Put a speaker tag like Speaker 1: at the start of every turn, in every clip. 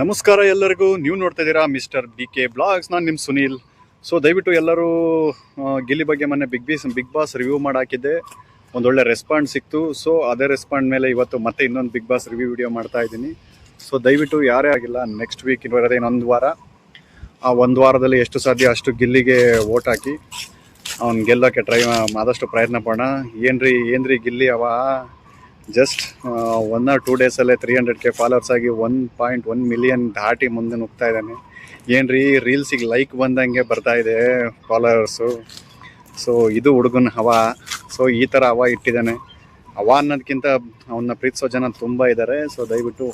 Speaker 1: ನಮಸ್ಕಾರ ಎಲ್ಲರಿಗೂ. ನೀವು ನೋಡ್ತಾ ಇದ್ದೀರಾ ಮಿಸ್ಟರ್ ಬಿ ಕೆ ಬ್ಲಾಗ್ಸ್ ನಾನು ನಿಮ್ಮ ಸುನೀಲ್. ಸೊ ದಯವಿಟ್ಟು ಎಲ್ಲರೂ ಗಿಲ್ಲಿ ಬಗ್ಗೆ ಮೊನ್ನೆ big bees Bigg Boss review ಮಾಡಾಕಿದ್ದೆ. ಒಂದೊಳ್ಳೆ ರೆಸ್ಪಾಂಡ್ ಸಿಕ್ತು. ಸೊ ಅದೇ ರೆಸ್ಪಾಂಡ್ ಮೇಲೆ ಇವತ್ತು ಮತ್ತೆ ಇನ್ನೊಂದು ಬಿಗ್ ಬಾಸ್ ರಿವ್ಯೂ ವಿಡಿಯೋ ಮಾಡ್ತಾ ಇದ್ದೀನಿ. ಸೊ ದಯವಿಟ್ಟು ಯಾರೇ ಆಗಿಲ್ಲ ನೆಕ್ಸ್ಟ್ ವೀಕ್ ಇರೋದೇ ಇನ್ನೊಂದು ವಾರ. ಆ ಒಂದು ವಾರದಲ್ಲಿ ಎಷ್ಟು ಸಾಧ್ಯ ಅಷ್ಟು ಗಿಲ್ಲಿಗೆ ಓಟ್ ಹಾಕಿ. ಅವ್ನು ಗೆಲ್ಲೋಕ್ಕೆ ಟ್ರೈ ಆದಷ್ಟು ಪ್ರಯತ್ನ ಪಡೋಣ. ಏನ್ರಿ ಏನ್ರಿ ಗಿಲ್ಲಿ ಅವ? ಜಸ್ಟ್ ಒನ್ ಆರ್ ಟೂ ಡೇಸಲ್ಲೇ ತ್ರೀ ಹಂಡ್ರೆಡ್ ಕೆ ಫಾಲೋವರ್ಸ್ ಆಗಿ ಒನ್ ಪಾಯಿಂಟ್ ಒನ್ ಮಿಲಿಯನ್ ದಾಟಿ ಮುಂದೆ ನುಗ್ತಾ ಇದ್ದಾನೆ. ಏನ್ರಿ ರೀಲ್ಸಿಗೆ ಲೈಕ್ ಬಂದಂಗೆ ಬರ್ತಾ ಇದೆ ಫಾಲೋವರ್ಸು ಸೊ ಇದು ಹುಡುಗನ ಹವಾ. ಸೊ ಈ ಥರ ಹವಾ ಇಟ್ಟಿದ್ದಾನೆ. ಹವ ಅನ್ನೋದಕ್ಕಿಂತ ಅವನ್ನ ಪ್ರೀತಿಸೋ ಜನ ತುಂಬ ಇದ್ದಾರೆ ಸೊ ದಯವಿಟ್ಟು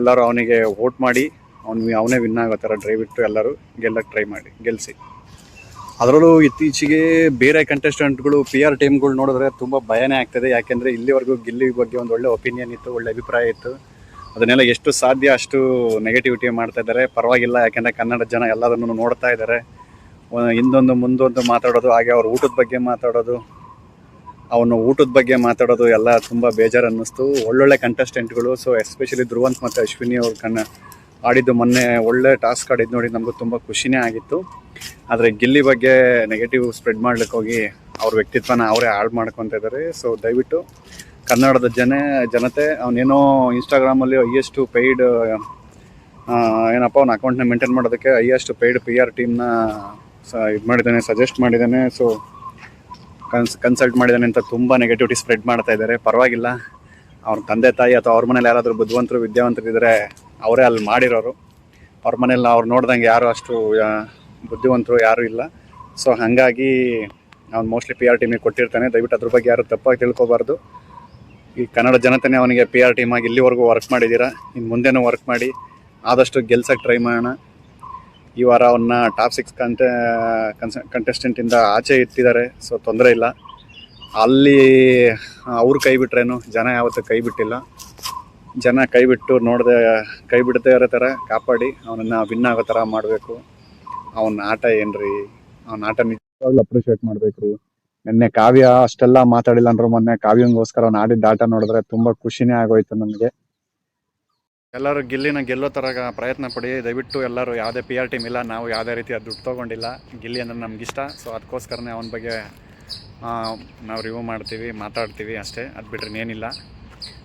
Speaker 1: ಎಲ್ಲರೂ ಅವನಿಗೆ ವೋಟ್ ಮಾಡಿ. ಅವ್ನು, ಅವನೇ ವಿನ್ ಆಗೋ ಥರ ದಯವಿಟ್ಟು ಎಲ್ಲರೂ ಗೆಲ್ಲಕ್ಕೆ ಟ್ರೈ ಮಾಡಿ. ಗೆಲ್ಲಿಸಿ ಅದರಲ್ಲೂ ಇತ್ತೀಚೆಗೆ ಬೇರೆ ಕಂಟೆಸ್ಟೆಂಟ್ಗಳು ಪಿ ಆರ್ ಟೀಮ್ಗಳು ನೋಡಿದ್ರೆ ತುಂಬ ಭಯನೇ ಆಗ್ತದೆ. ಯಾಕೆಂದರೆ ಇಲ್ಲಿವರೆಗೂ ಗಿಲ್ಲಿ ಬಗ್ಗೆ ಒಂದು ಒಳ್ಳೆ ಒಪಿನಿಯನ್ ಇತ್ತು, ಒಳ್ಳೆ ಅಭಿಪ್ರಾಯ ಇತ್ತು. ಅದನ್ನೆಲ್ಲ ಎಷ್ಟು ಸಾಧ್ಯ ಅಷ್ಟು ನೆಗೆಟಿವಿಟಿ ಮಾಡ್ತಾ ಇದ್ದಾರೆ. ಪರವಾಗಿಲ್ಲ, ಯಾಕೆಂದರೆ ಕನ್ನಡ ಜನ ಎಲ್ಲದನ್ನು ನೋಡ್ತಾ ಇದ್ದಾರೆ. ಹಿಂದೊಂದು ಮುಂದೊಂದು ಮಾತಾಡೋದು, ಹಾಗೆ ಅವ್ರ ಊಟದ ಬಗ್ಗೆ ಮಾತಾಡೋದು. ಅವನು ಊಟದ ಬಗ್ಗೆ ಮಾತಾಡೋದು ಎಲ್ಲ ತುಂಬ ಬೇಜಾರು ಅನ್ನಿಸ್ತು ಒಳ್ಳೊಳ್ಳೆ ಕಂಟೆಸ್ಟೆಂಟ್ಗಳು ಸೊ ಎಸ್ಪೆಷಲಿ ಧ್ರುವಂತ್ ಮತ್ತು ಅಶ್ವಿನಿ ಅವ್ರ ಕಣ್ಣ ಆಡಿದ್ದು ಮೊನ್ನೆ ಒಳ್ಳೆ ಟಾಸ್ಕ್ ಆಡಿದ್ದು ನೋಡಿ ನಮಗೂ ತುಂಬ ಖುಷಿನೇ ಆಗಿತ್ತು. ಆದರೆ ಗಿಲ್ಲಿ ಬಗ್ಗೆ ನೆಗೆಟಿವ್ ಸ್ಪ್ರೆಡ್ ಮಾಡ್ಲಿಕ್ಕೆ ಹೋಗಿ ಅವ್ರ ವ್ಯಕ್ತಿತ್ವನ ಅವರೇ ಹಾಳು ಮಾಡ್ಕೊತ ಇದ್ದಾರೆ ಸೊ ದಯವಿಟ್ಟು ಕನ್ನಡದ ಜನ, ಜನತೆ, ಅವನೇನೋ ಇನ್ಸ್ಟಾಗ್ರಾಮಲ್ಲಿ ಹೈಯೆಸ್ಟ್ ಪೇಯ್ಡ್ ಏನಪ್ಪ, ಅವ್ನ ಅಕೌಂಟ್ನ ಮೇಂಟೈನ್ ಮಾಡೋದಕ್ಕೆ ಹೈಯೆಸ್ಟ್ ಪೇಯ್ಡ್ ಪಿ ಆರ್ ಟೀಮ್ನ ಸ ಇದು ಮಾಡಿದ್ದಾನೆ ಸಜೆಸ್ಟ್ ಮಾಡಿದ್ದಾನೆ. ಸೊ ಕನ್ಸ್ ಕನ್ಸಲ್ಟ್ ಮಾಡಿದ್ದಾನೆ ಅಂತ ತುಂಬ ನೆಗೆಟಿವಿಟಿ ಸ್ಪ್ರೆಡ್ ಮಾಡ್ತಾ ಇದ್ದಾರೆ ಪರವಾಗಿಲ್ಲ. ಅವ್ರ ತಂದೆ ತಾಯಿ ಅಥವಾ ಅವ್ರ ಮನೇಲಿ ಯಾರಾದರೂ ಬುದ್ಧಿವಂತರು ವಿದ್ಯಾವಂತರು ಇದ್ದರೆ ಅವರೇ ಅಲ್ಲಿ ಮಾಡಿರೋರು. ಅವ್ರ ಮನೇಲಿ ಅವ್ರು ನೋಡ್ದಂಗೆ ಯಾರು ಅಷ್ಟು ಬುದ್ಧಿವಂತರು ಯಾರೂ ಇಲ್ಲ. ಸೊ ಹಾಗಾಗಿ ಅವ್ನು ಮೋಸ್ಟ್ಲಿ ಪಿ ಆರ್ ಟೀಮಿಗೆ ಕೊಟ್ಟಿರ್ತಾನೆ. ದಯವಿಟ್ಟು ಅದ್ರ ಬಗ್ಗೆ ಯಾರು ತಪ್ಪಾಗಿ ತಿಳ್ಕೊಬಾರ್ದು. ಈ ಕನ್ನಡ ಜನತೆನೇ ಅವನಿಗೆ ಪಿ ಆರ್ ಟೀಮಾಗಿ ಇಲ್ಲಿವರೆಗೂ ವರ್ಕ್ ಮಾಡಿದ್ದೀರಾ ಇನ್ನು ಮುಂದೆನೂ ವರ್ಕ್ ಮಾಡಿ. ಆದಷ್ಟು ಗೆಲ್ಸಕ್ಕೆ ಟ್ರೈ ಮಾಡೋಣ. ಈ ವಾರ ಅವನ್ನ ಟಾಪ್ ಸಿಕ್ಸ್ ಕಂಟೆ ಕನ್ಸ ಕಂಟೆಸ್ಟೆಂಟಿಂದ ಆಚೆ ಇಟ್ಟಿದ್ದಾರೆ. ಸೊ ತೊಂದರೆ ಇಲ್ಲ. ಅಲ್ಲಿ ಅವ್ರು ಕೈ ಬಿಟ್ರೇನು? ಜನ ಯಾವತ್ತೂ ಕೈ ಬಿಟ್ಟಿಲ್ಲ. ಜನ ಕೈ ಬಿಟ್ಟು ನೋಡದೆ ಕೈ ಬಿಡದೆ ಇರೋ ಥರ ಕಾಪಾಡಿ, ಅವನನ್ನು ವಿನ್ ಆಗೋ ಥರ ಮಾಡಬೇಕು. ಅವನ ಆಟ ಏನ್ರಿ? ಅವನ ಆಟ ನಿಜವಾಗ್ಲೂ ಅಪ್ರಿಷಿಯೇಟ್ ಮಾಡ್ಬೇಕು ರೀ ನಿನ್ನೆ ಕಾವ್ಯ ಅಷ್ಟೆಲ್ಲ ಮಾತಾಡಿಲ್ಲ ಅಂದ್ರು ಮೊನ್ನೆ ಕಾವ್ಯಂಗೋಸ್ಕರ ಅವ್ನು ಆಡಿದ ಆಟ ನೋಡಿದ್ರೆ ತುಂಬ ಖುಷಿನೇ ಆಗೋಯ್ತು ನನಗೆ. ಎಲ್ಲರೂ ಗಿಲ್ಲಿನ ಗೆಲ್ಲೋ ಥರ ಪ್ರಯತ್ನ ಪಡಿ. ದಯವಿಟ್ಟು ಎಲ್ಲರೂ ಯಾವುದೇ ಪಿ ಆರ್ ಟೀಮ್ ಇಲ್ಲ, ನಾವು ಯಾವುದೇ ರೀತಿಯ ದುಡ್ಡು ತೊಗೊಂಡಿಲ್ಲ. ಗಿಲ್ಲಿ ಅಂದ್ರೆ ಇಷ್ಟ ಸೊ ಅದಕ್ಕೋಸ್ಕರನೇ ಅವನ ಬಗ್ಗೆ ನಾವು ರಿವ್ಯೂ ಮಾಡ್ತೀವಿ, ಮಾತಾಡ್ತೀವಿ ಅಷ್ಟೇ. ಅದು ಬಿಟ್ರೆ ಇನ್ನೇನಿಲ್ಲ.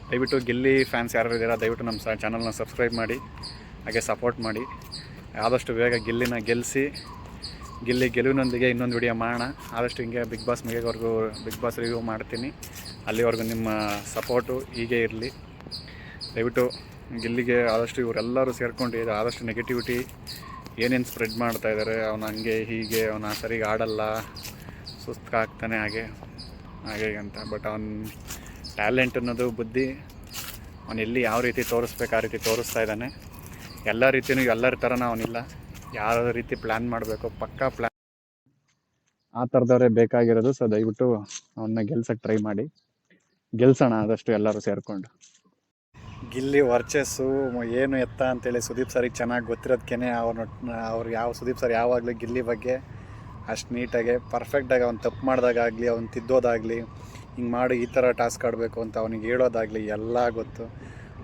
Speaker 1: ದಯವಿಟ್ಟು ಗಿಲ್ಲಿ ಫ್ಯಾನ್ಸ್ ಯಾರು ಇದ್ದೀರಾ, ದಯವಿಟ್ಟು ನಮ್ಮ ಸ ಚಾನಲ್ನ ಸಬ್ಸ್ಕ್ರೈಬ್ ಮಾಡಿ, ಹಾಗೆ ಸಪೋರ್ಟ್ ಮಾಡಿ. ಆದಷ್ಟು ಬೇಗ ಗಿಲ್ಲಿನ ಗೆಲ್ಲಿಸಿ ಗಿಲ್ಲಿ ಗೆಲುವಿನೊಂದಿಗೆ ಇನ್ನೊಂದು ವಿಡಿಯೋ ಮಾಡೋಣ. ಆದಷ್ಟು ಹಿಂಗೆ ಬಿಗ್ ಬಾಸ್ ಮುಗಿಯೋವರೆಗೂ ಬಿಗ್ ಬಾಸ್ ರಿವ್ಯೂ ಮಾಡ್ತೀನಿ. ಅಲ್ಲಿವರೆಗೂ ನಿಮ್ಮ ಸಪೋರ್ಟು ಹೀಗೆ ಇರಲಿ. ದಯವಿಟ್ಟು ಗಿಲ್ಲಿಗೆ ಆದಷ್ಟು ಇವರೆಲ್ಲರೂ ಸೇರ್ಕೊಂಡು ಆದಷ್ಟು ನೆಗೆಟಿವಿಟಿ ಏನೇನು ಸ್ಪ್ರೆಡ್ ಮಾಡ್ತಾ ಇದ್ದಾರೆ, ಅವನು ಹಂಗೆ ಹೀಗೆ, ಅವನು ಸರಿಗೆ ಆಡಲ್ಲ, ಸುಸ್ತಾಗ್ತಾನೆ ಹಾಗೆ ಹಾಗೆ ಅಂತ. ಬಟ್ ಅವನ ಟ್ಯಾಲೆಂಟ್ ಅನ್ನೋದು, ಬುದ್ಧಿ, ಅವನು ಎಲ್ಲಿ ಯಾವ ರೀತಿ ತೋರಿಸ್ಬೇಕು ಆ ರೀತಿ ತೋರಿಸ್ತಾ ಇದ್ದಾನೆ. ಎಲ್ಲ ರೀತಿಯೂ ಎಲ್ಲರ ಥರನ ಅವನಿಲ್ಲ. ಯಾವ ರೀತಿ ಪ್ಲ್ಯಾನ್ ಮಾಡಬೇಕು ಪಕ್ಕಾ ಪ್ಲ್ಯಾನ್ ಆ ಥರದವರೇ ಬೇಕಾಗಿರೋದು. ಸೊ ದಯವಿಟ್ಟು ಅವನ್ನ ಗೆಲ್ಸಕ್ಕೆ ಟ್ರೈ ಮಾಡಿ. ಗೆಲ್ಸೋಣ ಆದಷ್ಟು ಎಲ್ಲರೂ ಸೇರಿಕೊಂಡು. ಗಿಲ್ಲಿ ವರ್ಚಸ್ಸು, ಏನು ಎತ್ತ ಅಂತೇಳಿ ಸುದೀಪ್ ಸರಿಗೆ ಚೆನ್ನಾಗಿ ಗೊತ್ತಿರೋದಕ್ಕೇ ಅವನು ಅವ್ರು ಯಾವ, ಸುದೀಪ್ ಸರ್ ಯಾವಾಗಲೂ ಗಿಲ್ಲಿ ಬಗ್ಗೆ ಅಷ್ಟು ನೀಟಾಗಿ ಪರ್ಫೆಕ್ಟಾಗಿ ಅವ್ನು ತಪ್ಪು ಮಾಡಿದಾಗಲಿ ಅವ್ನು ತಿದ್ದೋದಾಗಲಿ ಹಿಂಗೆ ಮಾಡಿ ಈ ಥರ ಟಾಸ್ಕ್ ಆಡಬೇಕು ಅಂತ ಅವನಿಗೆ ಹೇಳೋದಾಗಲಿ ಎಲ್ಲ ಗೊತ್ತು.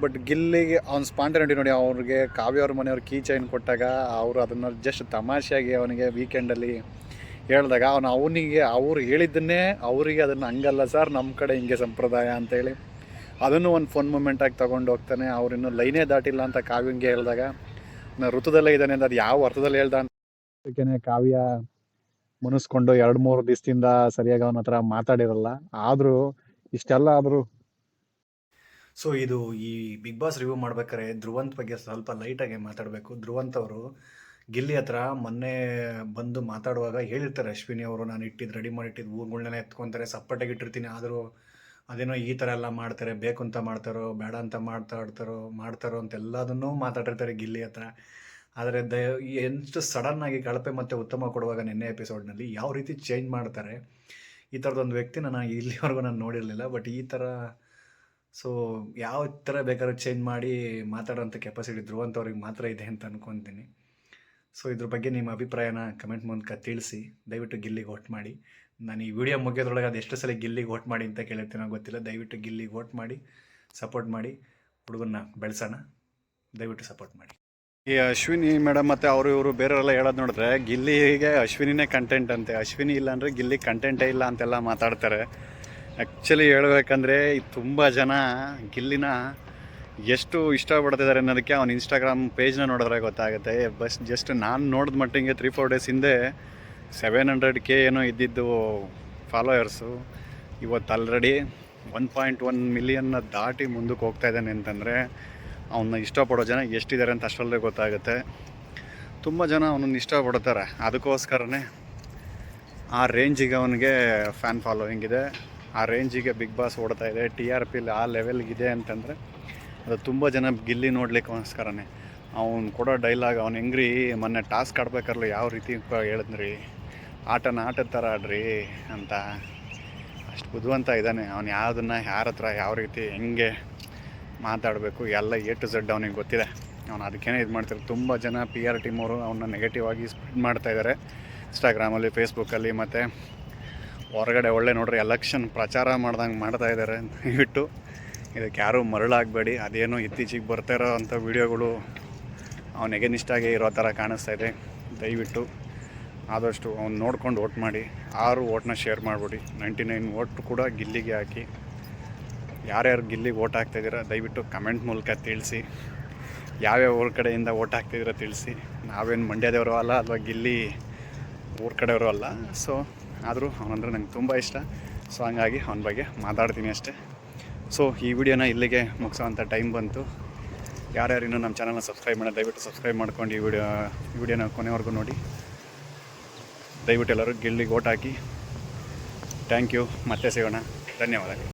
Speaker 1: ಬಟ್ ಗಿಲ್ಲಿಗೆ ಅವ್ನು ಸ್ಪಾಂಟನಿಟಿ ನೋಡಿ ಅವ್ರಿಗೆ ಕಾವ್ಯ ಅವ್ರ ಮನೆಯವ್ರು ಕೀ ಚೈನ್ ಕೊಟ್ಟಾಗ ಅವರು ಅದನ್ನು ಜಸ್ಟ್ ತಮಾಷೆಯಾಗಿ ಅವನಿಗೆ ವೀಕೆಂಡಲ್ಲಿ ಹೇಳಿದಾಗ ಅವನು ಅವನಿಗೆ ಅವ್ರು ಹೇಳಿದ್ದನ್ನೇ ಅವರಿಗೆ ಅದನ್ನು ಹಂಗಲ್ಲ ಸರ್ ನಮ್ಮ ಕಡೆ ಹಿಂಗೆ ಸಂಪ್ರದಾಯ ಅಂತೇಳಿ ಅದನ್ನು ಒಂದು ಫೋನ್ ಮೂಮೆಂಟಾಗಿ ತೊಗೊಂಡು ಹೋಗ್ತಾನೆ. ಅವ್ರಿನ್ನೂ ಲೈನೇ ದಾಟಿಲ್ಲ ಅಂತ ಕಾವ್ಯಂಗೆ ಹೇಳಿದಾಗ ನಾನು ಋತುದಲ್ಲೇ ಇದ್ದಾನೆ ಅಂತ ಅದು ಯಾವ ಅರ್ಥದಲ್ಲಿ ಹೇಳ್ದ ಅಂತ ಕಾವ್ಯ ಮುನಿಸ್ಕೊಂಡು ಎರಡು ಮೂರು ದಿವಸದಿಂದ ಸರಿಯಾಗಿ ಅವನ ಹತ್ರ ಮಾತಾಡಿರಲ್ಲ. ಆದರೂ ಇಷ್ಟೆಲ್ಲ ಆದರೂ ಸೊ ಇದು ಈ ಬಿಗ್ ಬಾಸ್ ರಿವ್ಯೂ ಮಾಡ್ಬೇಕಾದ್ರೆ ಧ್ರುವಂತ್ ಬಗ್ಗೆ ಸ್ವಲ್ಪ ಲೈಟಾಗಿ ಮಾತಾಡಬೇಕು. ಧ್ರುವಂತ್ ಅವರು ಗಿಲ್ಲಿ ಹತ್ರ ಮೊನ್ನೆ ಬಂದು ಮಾತಾಡುವಾಗ ಹೇಳಿರ್ತಾರೆ, ಅಶ್ವಿನಿ ಅವರು ನಾನು ಇಟ್ಟಿದ್ದು ರೆಡಿ ಮಾಡಿ ಇಟ್ಟಿದ್ದು ಊರುಗಳನ್ನೆಲ್ಲ ಎತ್ಕೊತಾರೆ, ಸಪ್ಪಟಾಗಿ ಇಟ್ಟಿರ್ತೀನಿ, ಆದರೂ ಅದೇನೋ ಈ ಥರ ಎಲ್ಲ ಮಾಡ್ತಾರೆ ಬೇಕು ಅಂತ ಮಾಡ್ತಾರೋ, ಬೇಡ ಅಂತ ಮಾತಾಡ್ತಾರೋ ಮಾಡ್ತಾರೋ ಅಂತ ಎಲ್ಲದನ್ನೂ ಮಾತಾಡಿರ್ತಾರೆ ಗಿಲ್ಲಿ ಹತ್ರ. ಆದರೆ ದ ಎಷ್ಟು ಸಡನ್ನಾಗಿ ಕಳಪೆ ಮತ್ತು ಉತ್ತಮ ಕೊಡುವಾಗ ನಿನ್ನೆ ಎಪಿಸೋಡ್ನಲ್ಲಿ ಯಾವ ರೀತಿ ಚೇಂಜ್ ಮಾಡ್ತಾರೆ, ಈ ಥರದೊಂದು ವ್ಯಕ್ತಿನ ನಾನು ಇಲ್ಲಿವರೆಗೂ ನಾನು ನೋಡಿರಲಿಲ್ಲ ಬಟ್ ಈ ಥರ ಸೊ ಯಾವ ಥರ ಬೇಕಾದ್ರೂ ಚೇಂಜ್ ಮಾಡಿ ಮಾತಾಡೋಂಥ ಕೆಪಾಸಿಟಿ ಧ್ರುವಂತವ್ರಿಗೆ ಮಾತ್ರ ಇದೆ ಅಂತ ಅನ್ಕೊತೀನಿ. ಸೊ ಇದ್ರ ಬಗ್ಗೆ ನಿಮ್ಮ ಅಭಿಪ್ರಾಯನ ಕಮೆಂಟ್ ಮೂಲಕ ತಿಳಿಸಿ, ದಯವಿಟ್ಟು ಗಿಲ್ಲಿಗೆ ವೋಟ್ ಮಾಡಿ. ನಾನು ಈ ವಿಡಿಯೋ ಮುಗಿಯೋದ್ರೊಳಗೆ ಅದು ಎಷ್ಟು ಸಲ ಗಿಲ್ಲಿಗೆ ವೋಟ್ ಮಾಡಿ ಅಂತ ಕೇಳಿರ್ತೀನೋ ಗೊತ್ತಿಲ್ಲ, ದಯವಿಟ್ಟು ಗಿಲ್ಲಿಗೆ ವೋಟ್ ಮಾಡಿ ಸಪೋರ್ಟ್ ಮಾಡಿ, ಹುಡುಗನ್ನ ಬೆಳೆಸೋಣ,
Speaker 2: ದಯವಿಟ್ಟು ಸಪೋರ್ಟ್ ಮಾಡಿ.
Speaker 1: ಈ ಅಶ್ವಿನಿ ಮೇಡಮ್ ಮತ್ತು ಅವರು ಇವರು ಬೇರೆಯವರೆಲ್ಲ ಹೇಳೋದು ನೋಡಿದ್ರೆ ಗಿಲ್ಲಿಗೆ ಅಶ್ವಿನಿನೇ ಕಂಟೆಂಟ್ ಅಂತೆ. ಅಶ್ವಿನಿ ಇಲ್ಲ ಅಂದರೆ ಗಿಲ್ಲಿ ಕಂಟೆಂಟೇ ಇಲ್ಲ ಅಂತೆಲ್ಲ ಮಾತಾಡ್ತಾರೆ. ಆ್ಯಕ್ಚುಲಿ ಹೇಳ್ಬೇಕಂದ್ರೆ ತುಂಬ ಜನ ಗಿಲ್ಲಿನ ಎಷ್ಟು ಇಷ್ಟಪಡ್ತಿದ್ದಾರೆ ಅನ್ನೋದಕ್ಕೆ ಅವ್ನ ಇನ್ಸ್ಟಾಗ್ರಾಮ್ ಪೇಜ್ನ ನೋಡಿದ್ರೆ ಗೊತ್ತಾಗುತ್ತೆ. ಬಸ್ ಜಸ್ಟ್ ನಾನು ನೋಡಿದ ಮಟ್ಟಿಗೆ ತ್ರೀ ಫೋರ್ ಡೇಸ್ ಹಿಂದೆ ಸೆವೆನ್ ಹಂಡ್ರೆಡ್ ಕೆ ಏನೋ ಇದ್ದಿದ್ದು ಫಾಲೋಯರ್ಸು ಇವತ್ತು ಆಲ್ರೆಡಿ ಒನ್ ಪಾಯಿಂಟ್ ಒನ್ ಮಿಲಿಯನ್ನ ದಾಟಿ ಮುಂದಕ್ಕೆ ಹೋಗ್ತಾ ಇದ್ದಾನೆ ಅಂತಂದರೆ ಅವನ್ನ ಇಷ್ಟಪಡೋ ಜನ ಎಷ್ಟಿದ್ದಾರೆ ಅಂತ ಅಷ್ಟರಲ್ಲೇ ಗೊತ್ತಾಗುತ್ತೆ. ತುಂಬ ಜನ ಅವನನ್ನು ಇಷ್ಟಪಡ್ತಾರೆ. ಅದಕ್ಕೋಸ್ಕರನೇ ಆ ರೇಂಜಿಗೆ ಅವನಿಗೆ ಫ್ಯಾನ್ ಫಾಲೋವಿಂಗ್ ಇದೆ. ಆ ರೇಂಜಿಗೆ ಬಿಗ್ ಬಾಸ್ ಓಡ್ತಾ ಇದೆ. ಟಿ ಆರ್ ಪಿಲಿ ಆ ಲೆವೆಲ್ಗಿದೆ ಅಂತಂದರೆ ಅದು ತುಂಬ ಜನ ಗಿಲ್ಲಿ ನೋಡ್ಲಿಕ್ಕೋಸ್ಕರನೇ. ಅವ್ನು ಕೊಡೋ ಡೈಲಾಗ್ ಅವ್ನು ಹೆಂಗ್ರಿ? ಮೊನ್ನೆ ಟಾಸ್ಕ್ ಆಡ್ಬೇಕಾರ್ಲು ಯಾವ ರೀತಿ ಹೇಳಿದ್ರಿ? ಆಟನ ಆಟದ ಥರ ಆಡ್ರಿ ಅಂತ. ಅಷ್ಟು ಬುದ್ಧಿವಂತ ಇದ್ದಾನೆ. ಅವ್ನು ಯಾವುದನ್ನು, ಯಾರ ಹತ್ರ, ಯಾವ ರೀತಿ, ಹೆಂಗೆ? ಮಾತಾಡಬೇಕು, ಎಲ್ಲ ಎ ಟು ಝಡ್ ಅವನಿಗೆ ಗೊತ್ತಿದೆ. ಅವನು ಅದಕ್ಕೇನೆ ಇದು ಮಾಡ್ತಾರೆ ತುಂಬ ಜನ ಪಿ ಆರ್ ಟೀಮ್ ಅವರು ಅವನ್ನ ನೆಗೆಟಿವ್ ಆಗಿ ಸ್ಪ್ರೆಡ್ ಮಾಡ್ತಾ ಇದ್ದಾರೆ ಇನ್ಸ್ಟಾಗ್ರಾಮಲ್ಲಿ ಫೇಸ್ಬುಕ್ಕಲ್ಲಿ ಮತ್ತು ಹೊರಗಡೆ ಒಳ್ಳೆ ನೋಡ್ರಿ ಎಲೆಕ್ಷನ್ ಪ್ರಚಾರ ಮಾಡ್ದಂಗೆ ಮಾಡ್ತಾ ಇದ್ದಾರೆ ದಯವಿಟ್ಟು ಇದಕ್ಕೆ ಯಾರೂ ಮರಳಾಗಬೇಡಿ. ಅದೇನೋ ಇತ್ತೀಚೆಗೆ ಬರ್ತಾ ಇರೋ ಅಂಥ ವೀಡಿಯೋಗಳು ಅವನಿಗೆ ನಿಷ್ಠಾಗೆ ಇರೋ ಥರ ಕಾಣಿಸ್ತಾ ಇದೆ. ದಯವಿಟ್ಟು ಆದಷ್ಟು ಅವ್ನು ನೋಡ್ಕೊಂಡು ಓಟ್ ಮಾಡಿ. ಆರು ಓಟ್ನ ಶೇರ್ ಮಾಡಿಬಿಡಿ. ನೈಂಟಿ ನೈನ್ ಓಟ್ ಕೂಡ ಗಿಲ್ಲಿಗೆ ಹಾಕಿ. ಯಾರ್ಯಾರು ಗಿಲ್ಲಿಗೆ ಓಟ್ ಹಾಕ್ತಾಯಿದ್ದೀರಾ ದಯವಿಟ್ಟು ಕಮೆಂಟ್ ಮೂಲಕ ತಿಳಿಸಿ. ಯಾವ್ಯಾವ ಊರ ಕಡೆಯಿಂದ ಓಟ್ ಹಾಕ್ತಿದ್ದೀರಾ ತಿಳಿಸಿ. ನಾವೇನು ಮಂಡ್ಯದವರು ಅಲ್ಲ ಅಥವಾ ಗಿಲ್ಲಿ ಊರ ಕಡೆಯವರು ಅಲ್ಲ. ಸೊ ಆದರೂ ಅವನಂದ್ರೆ ನಂಗೆ ತುಂಬ ಇಷ್ಟ. ಸೊ ಹಂಗಾಗಿ ಅವನ ಬಗ್ಗೆ ಮಾತಾಡ್ತೀನಿ ಅಷ್ಟೇ. ಸೊ ಈ ವಿಡಿಯೋನ ಇಲ್ಲಿಗೆ ಮುಗಿಸೋವಂಥ ಟೈಮ್ ಬಂತು. ಯಾರ್ಯಾರು ಇನ್ನೂ ನಮ್ಮ ಚಾನಲ್ನ ಸಬ್ಸ್ಕ್ರೈಬ್ ಮಾಡಿ, ದಯವಿಟ್ಟು ಸಬ್ಸ್ಕ್ರೈಬ್ ಮಾಡ್ಕೊಂಡು ಈ ವಿಡಿಯೋ, ಈ ವಿಡಿಯೋನ ಕೊನೆವರೆಗೂ ನೋಡಿ. ದಯವಿಟ್ಟು ಎಲ್ಲರೂ ಗಿಲ್ಲಿಗೆ ಓಟ್ ಹಾಕಿ. ಥ್ಯಾಂಕ್ ಯು ಮತ್ತೆ ಸಿಗೋಣ. ಧನ್ಯವಾದಗಳು.